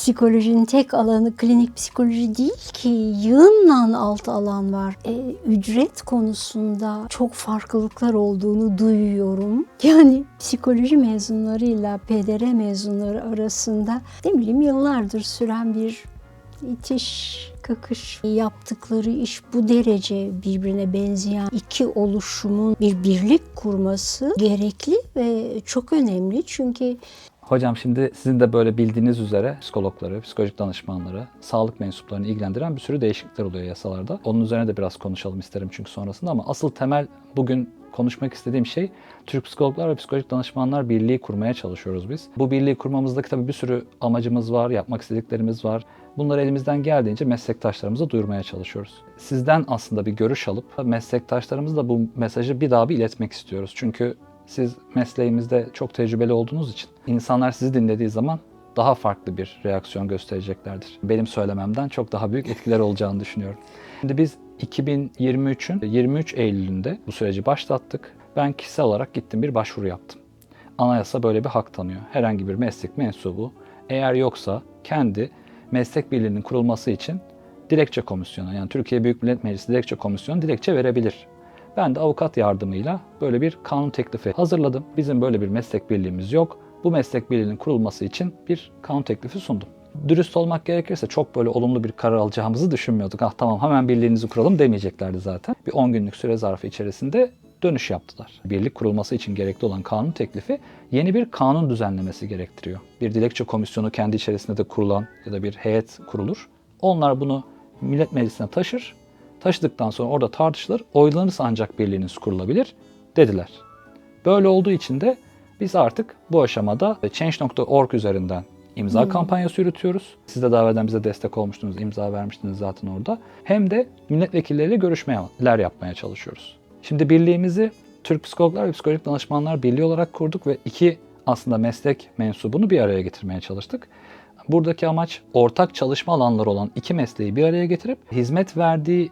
Psikolojinin tek alanı klinik psikoloji değil ki yığınla alt alan var. E, ücret konusunda çok farklılıklar olduğunu duyuyorum. Yani psikoloji mezunlarıyla PDR mezunları arasında ne bileyim yıllardır süren bir itiş kakış yaptıkları iş bu derece birbirine benzeyen iki oluşumun bir birlik kurması gerekli ve çok önemli çünkü Hocam şimdi sizin de böyle bildiğiniz üzere psikologları, psikolojik danışmanları, sağlık mensuplarını ilgilendiren bir sürü değişiklikler oluyor yasalarda. Onun üzerine de biraz konuşalım isterim çünkü sonrasında ama asıl temel bugün konuşmak istediğim şey Türk Psikologlar ve Psikolojik Danışmanlar Birliği kurmaya çalışıyoruz biz. Bu birliği kurmamızdaki tabii bir sürü amacımız var, yapmak istediklerimiz var. Bunları elimizden geldiğince meslektaşlarımıza duyurmaya çalışıyoruz. Sizden aslında bir görüş alıp meslektaşlarımızla bu mesajı bir daha bir iletmek istiyoruz. Çünkü siz mesleğimizde çok tecrübeli olduğunuz için insanlar sizi dinlediği zaman daha farklı bir reaksiyon göstereceklerdir. Benim söylememden çok daha büyük etkiler olacağını düşünüyorum. Şimdi biz 2023'ün 23 Eylül'ünde bu süreci başlattık. Ben kişisel olarak gittim bir başvuru yaptım. Anayasa böyle bir hak tanıyor. Herhangi bir meslek mensubu eğer yoksa kendi meslek birliğinin kurulması için dilekçe komisyonu yani Türkiye Büyük Millet Meclisi dilekçe komisyonu dilekçe verebilir. Ben de avukat yardımıyla böyle bir kanun teklifi hazırladım. Bizim böyle bir meslek birliğimiz yok. Bu meslek birliğinin kurulması için bir kanun teklifi sundum. Dürüst olmak gerekirse çok böyle olumlu bir karar alacağımızı düşünmüyorduk. Ah tamam hemen birliğinizi kuralım demeyeceklerdi zaten. Bir 10 günlük süre zarfı içerisinde dönüş yaptılar. Birlik kurulması için gerekli olan kanun teklifi yeni bir kanun düzenlemesi gerektiriyor. Bir dilekçe komisyonu kendi içerisinde de kurulan ya da bir heyet kurulur. Onlar bunu Millet Meclisi'ne taşır. Taşıdıktan sonra orada tartışılır. Oylanırsa ancak birliğiniz kurulabilir dediler. Böyle olduğu için de biz artık bu aşamada Change.org üzerinden imza kampanyası yürütüyoruz. Siz de davet eden bize destek olmuştunuz, imza vermiştiniz zaten orada. Hem de milletvekilleriyle görüşmeler yapmaya çalışıyoruz. Şimdi birliğimizi Türk Psikologlar ve Psikolojik Danışmanlar Birliği olarak kurduk ve iki aslında meslek mensubunu bir araya getirmeye çalıştık. Buradaki amaç ortak çalışma alanları olan iki mesleği bir araya getirip hizmet verdiği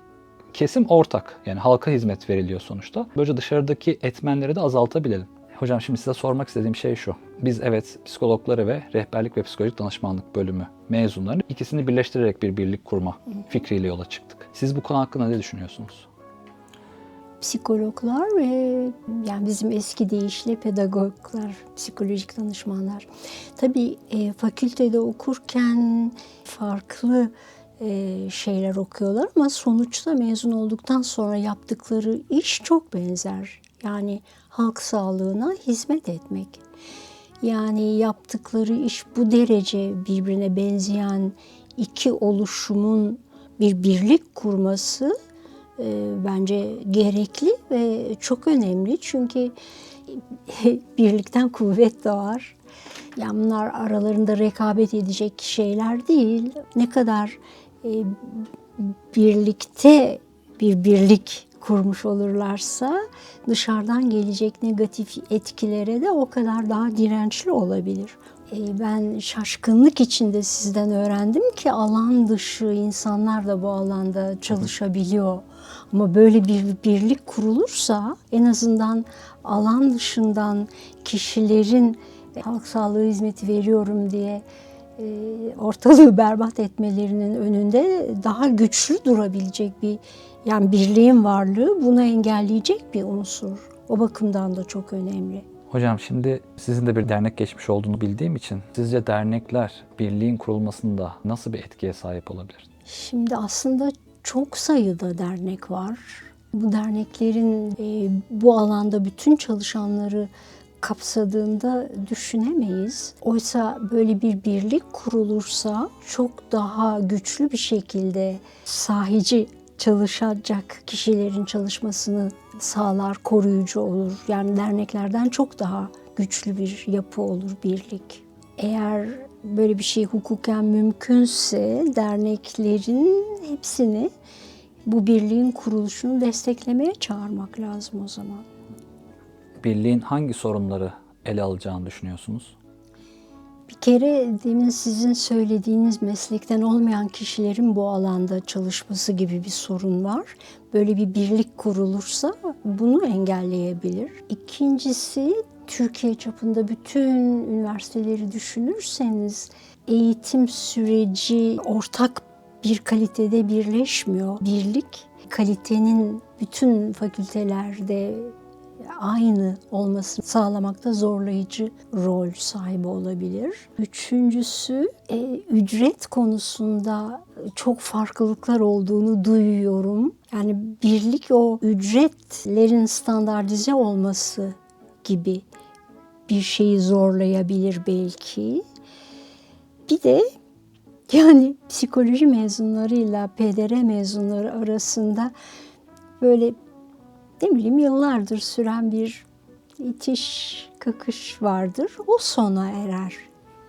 kesim ortak. Yani halka hizmet veriliyor sonuçta. Böylece dışarıdaki etmenleri de azaltabilelim. Hocam şimdi size sormak istediğim şey şu. Biz evet psikologları ve rehberlik ve psikolojik danışmanlık bölümü mezunlarını ikisini birleştirerek bir birlik kurma fikriyle yola çıktık. Siz bu konu hakkında ne düşünüyorsunuz? psikologlar ve yani bizim eski deyişle pedagoglar, psikolojik danışmanlar. Tabii e, fakültede okurken farklı şeyler okuyorlar ama sonuçta mezun olduktan sonra yaptıkları iş çok benzer. Yani halk sağlığına hizmet etmek. Yani yaptıkları iş bu derece birbirine benzeyen iki oluşumun bir birlik kurması e, bence gerekli ve çok önemli. Çünkü birlikten kuvvet doğar. Yani bunlar aralarında rekabet edecek şeyler değil. Ne kadar e, birlikte bir birlik kurmuş olurlarsa dışarıdan gelecek negatif etkilere de o kadar daha dirençli olabilir. E, Ben şaşkınlık içinde sizden öğrendim ki alan dışı insanlar da bu alanda çalışabiliyor. Ama böyle bir birlik kurulursa en azından alan dışından kişilerin halk sağlığı hizmeti veriyorum diye ortalığı berbat etmelerinin önünde daha güçlü durabilecek bir yani birliğin varlığı bunu engelleyecek bir unsur. O bakımdan da çok önemli. Hocam şimdi sizin de bir dernek geçmiş olduğunu bildiğim için sizce dernekler birliğin kurulmasında nasıl bir etkiye sahip olabilir? Şimdi aslında çok sayıda dernek var. Bu derneklerin e, bu alanda bütün çalışanları kapsadığında düşünemeyiz. Oysa böyle bir birlik kurulursa çok daha güçlü bir şekilde sahici çalışacak kişilerin çalışmasını sağlar, koruyucu olur. Yani derneklerden çok daha güçlü bir yapı olur birlik. Eğer böyle bir şey hukuken mümkünse derneklerin hepsini bu birliğin kuruluşunu desteklemeye çağırmak lazım o zaman. Birliğin hangi sorunları ele alacağını düşünüyorsunuz? Bir kere demin sizin söylediğiniz meslekten olmayan kişilerin bu alanda çalışması gibi bir sorun var. Böyle bir birlik kurulursa bunu engelleyebilir. İkincisi Türkiye çapında bütün üniversiteleri düşünürseniz eğitim süreci ortak bir kalitede birleşmiyor. Birlik kalitenin bütün fakültelerde aynı olmasını sağlamakta zorlayıcı rol sahibi olabilir. Üçüncüsü e, ücret konusunda çok farklılıklar olduğunu duyuyorum. Yani birlik o ücretlerin standartize olması gibi bir şeyi zorlayabilir belki. Bir de yani psikoloji mezunlarıyla PDR mezunları arasında böyle ne bileyim yıllardır süren bir itiş kakış vardır. O sona erer.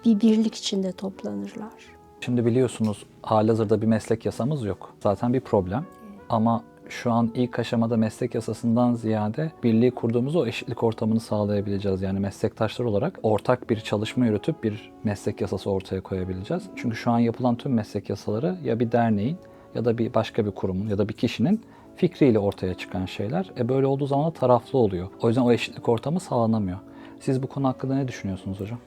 Bir birlik içinde toplanırlar. Şimdi biliyorsunuz halihazırda bir meslek yasamız yok. Zaten bir problem. Ama şu an ilk aşamada meslek yasasından ziyade birliği kurduğumuz o eşitlik ortamını sağlayabileceğiz. Yani meslektaşlar olarak ortak bir çalışma yürütüp bir meslek yasası ortaya koyabileceğiz. Çünkü şu an yapılan tüm meslek yasaları ya bir derneğin ya da bir başka bir kurumun ya da bir kişinin fikriyle ortaya çıkan şeyler. E böyle olduğu zaman da taraflı oluyor. O yüzden o eşitlik ortamı sağlanamıyor. Siz bu konu hakkında ne düşünüyorsunuz hocam?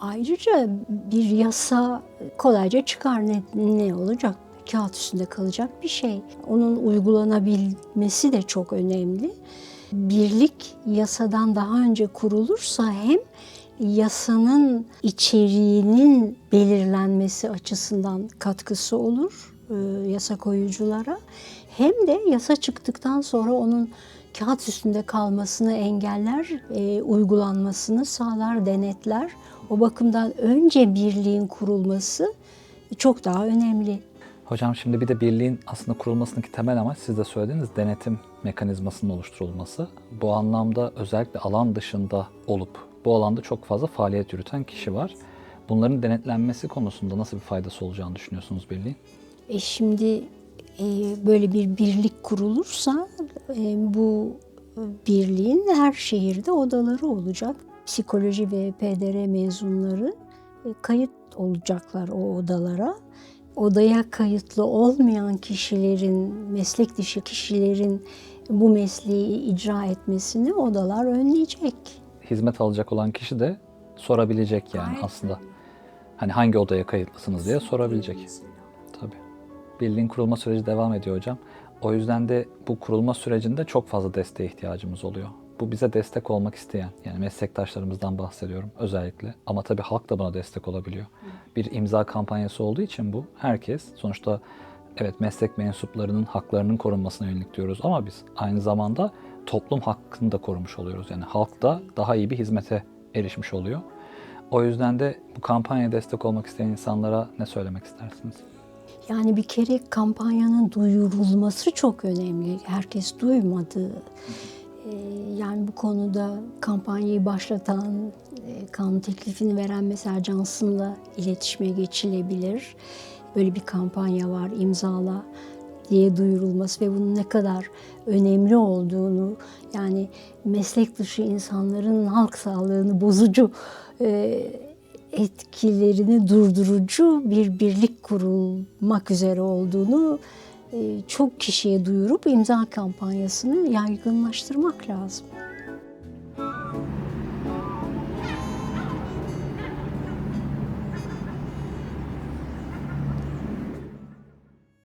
Ayrıca bir yasa kolayca çıkar ne, ne olacak? Kağıt üstünde kalacak bir şey. Onun uygulanabilmesi de çok önemli. Birlik yasadan daha önce kurulursa hem yasanın içeriğinin belirlenmesi açısından katkısı olur e, yasa koyuculara hem de yasa çıktıktan sonra onun kağıt üstünde kalmasını engeller, e, uygulanmasını sağlar, denetler. O bakımdan önce birliğin kurulması çok daha önemli. Hocam şimdi bir de birliğin aslında kurulmasındaki temel amaç siz de söylediğiniz denetim mekanizmasının oluşturulması. Bu anlamda özellikle alan dışında olup bu alanda çok fazla faaliyet yürüten kişi var. Bunların denetlenmesi konusunda nasıl bir faydası olacağını düşünüyorsunuz birliğin? E şimdi böyle bir birlik kurulursa e, bu birliğin her şehirde odaları olacak. Psikoloji ve PDR mezunları e, kayıt olacaklar o odalara. Odaya kayıtlı olmayan kişilerin, meslek dışı kişilerin bu mesleği icra etmesini odalar önleyecek. Hizmet alacak olan kişi de sorabilecek yani Aynen. aslında. Hani hangi odaya kayıtlısınız diye sorabilecek. Birliğin kurulma süreci devam ediyor hocam. O yüzden de bu kurulma sürecinde çok fazla desteğe ihtiyacımız oluyor. Bu bize destek olmak isteyen, yani meslektaşlarımızdan bahsediyorum özellikle. Ama tabii halk da buna destek olabiliyor. Bir imza kampanyası olduğu için bu herkes sonuçta evet meslek mensuplarının haklarının korunmasına yönelik diyoruz ama biz aynı zamanda toplum hakkını da korumuş oluyoruz. Yani halk da daha iyi bir hizmete erişmiş oluyor. O yüzden de bu kampanyaya destek olmak isteyen insanlara ne söylemek istersiniz? Yani bir kere kampanyanın duyurulması çok önemli. Herkes duymadı. Ee, Yani bu konuda kampanyayı başlatan, e, kanun teklifini veren mesela Johnson'la iletişime geçilebilir. Böyle bir kampanya var, imzala diye duyurulması ve bunun ne kadar önemli olduğunu, yani meslek dışı insanların halk sağlığını bozucu e, etkilerini durdurucu bir birlik kurulmak üzere olduğunu e, çok kişiye duyurup imza kampanyasını yaygınlaştırmak lazım.